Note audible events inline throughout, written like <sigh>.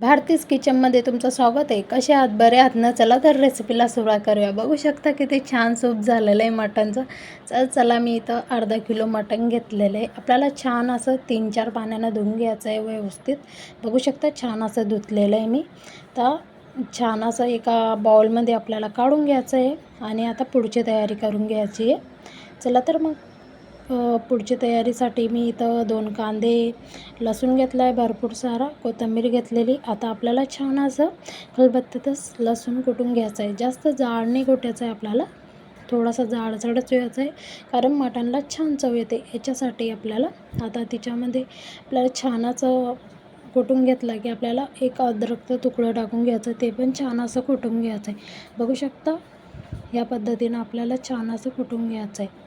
भारतीज किचनमध्ये तुमचं स्वागत आहे. कसे आहात? बरे आहात ना? चला तर रेसिपीला सुरुवात करूया. बघू शकता किती छान सूप झालेलं आहे मटणचं चल चला मी इथं अर्धा किलो मटण घेतलेलं आहे. आपल्याला छान असं तीन चार पाण्यानं धुवून घ्यायचं आहे व्यवस्थित. बघू शकता छान असं धुतलेलं आहे मी. तर छान असं एका बाउलमध्ये आपल्याला काढून घ्यायचं आहे आणि आता पुढची तयारी करून घ्यायची आहे. चला तर मग. पुढची तयारीसाठी मी इथं दोन कांदे लसूण घेतला आहे भरपूर सारा कोथिंबीर घेतलेली. आता आपल्याला छान असं खलबत्त्यातच लसूण कुटून घ्यायचं आहे. जास्त जाड नाही कुटायचं आहे आपल्याला. थोडासा जाडसरच यायचं आहे. कारण मटणला छान चव येते. याच्यासाठी आपल्याला आता तिच्यामध्ये आपल्याला छानच कुटून घेतला की आपल्याला एक अद्रकचं तुकडं टाकून घ्यायचं. ते पण छान असं कुटून घ्यायचं आहे. बघू शकता या पद्धतीनं आपल्याला छान असं कुटून घ्यायचं आहे.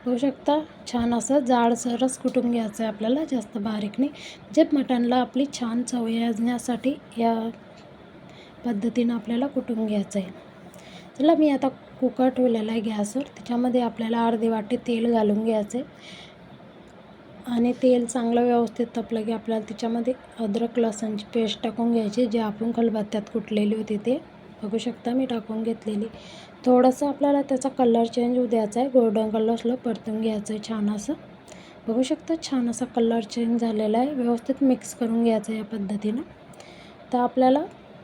बघू शकता. छान असं जाडसरच कुटून घ्यायचं आहे आपल्याला जास्त बारीक नाही. म्हणजे मटणला आपली छान चव येण्यासाठी या पद्धतीनं आपल्याला कुटून घ्यायचं आहे चला मी आता कुकर ठेवलेला आहे गॅसवर. त्याच्यामध्ये आपल्याला अर्धी वाटी तेल घालून घ्यायचं आहे आणि तेल चांगलं व्यवस्थित तपलं की आपल्याला त्याच्यामध्ये अद्रक लसणची पेस्ट टाकून घ्यायची जे आपण खलबत्त्यात कुटलेली होती ते. बघू शकता मी टाकून घेतलेली. थोडंसं आपल्याला त्याचा कलर चेंज होऊ द्यायचा आहे. गोल्डन कलरला परतून घ्यायचं आहे छान असं. बघू शकता छान असा कलर चेंज झालेला आहे. व्यवस्थित मिक्स करून घ्यायचं या पद्धतीनं. तर आपल्याला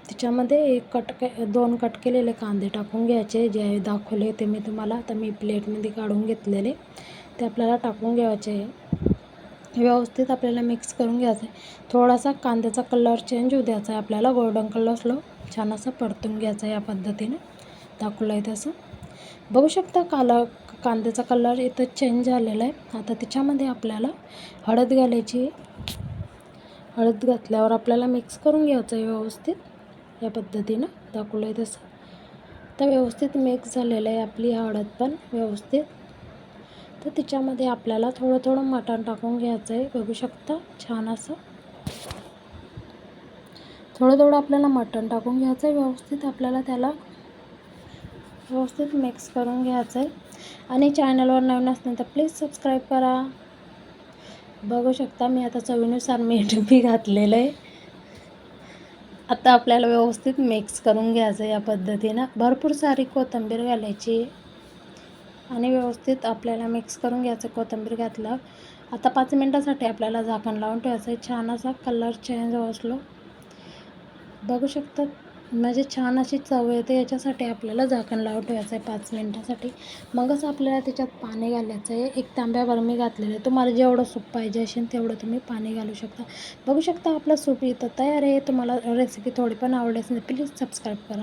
त्याच्यामध्ये एक कट के दोन कट केलेले कांदे टाकून घ्यायचे. जे दाखवले ते मी तुम्हाला. आता मी प्लेटमध्ये काढून घेतलेले. ते आपल्याला टाकून घ्यायचे आहे. व्यवस्थित आपल्याला मिक्स करून घ्यायचं आहे थोडासा कांद्याचा कलर चेंज होऊ द्यायचा आहे आपल्याला गोल्डन कलरला छान असं परतून घ्यायचं आहे या पद्धतीने. दाखवलं आहे तसं. बघू शकता काला कांद्याचा कलर इथं चेंज झालेला आहे आता त्याच्यामध्ये आपल्याला हळद घालायची. हळद घातल्यावर आपल्याला मिक्स करून घ्यायचं आहे व्यवस्थित. या पद्धतीनं. दाखवलं आहे तसं. तर व्यवस्थित मिक्स झालेलं आहे आपली हळद पण व्यवस्थित. तर त्याच्यामध्ये आपल्याला थोडं थोडं मटण टाकून घ्यायचं आहे. बघू शकता छान असं. थोडं थोडं आपल्याला मटण टाकून घ्यायचं आहे. व्यवस्थित आपल्याला त्याला व्यवस्थित मिक्स करून घ्यायचं आहे. आणि चॅनलवर नवीन असतील तर प्लीज सबस्क्राईब करा. बघू शकता मी आता चवीनुसार मीठ <laughs> बी घातलेलं आहे. आता आपल्याला व्यवस्थित मिक्स करून घ्यायचं या पद्धतीनं. भरपूर सारी कोथिंबीर घालायची. आणि व्यवस्थित आपल्याला मिक्स करून घ्यायचं कोथिंबीर घातलं. आता पाच मिनटासाठी आपल्याला झाकण लावून ठेवायचं आहे. छान असा कलर चेंज असलो. बघू शकता म्हणजे छान अशी चव येते याच्यासाठी आपल्याला झाकण लावून ठेवायचं आहे पाच मिनटासाठी. मगच आपल्याला त्याच्यात पाणी घालायचं आहे. एक तांब्यावर मी घातलेलं आहे. तुम्हाला जेवढं सूप पाहिजे असेल तेवढं तुम्ही पाणी घालू शकता. बघू शकता आपलं सूप इथं तयार आहे. तुम्हाला रेसिपी थोडी पण आवडली असेल प्लीज सबस्क्राईब करा.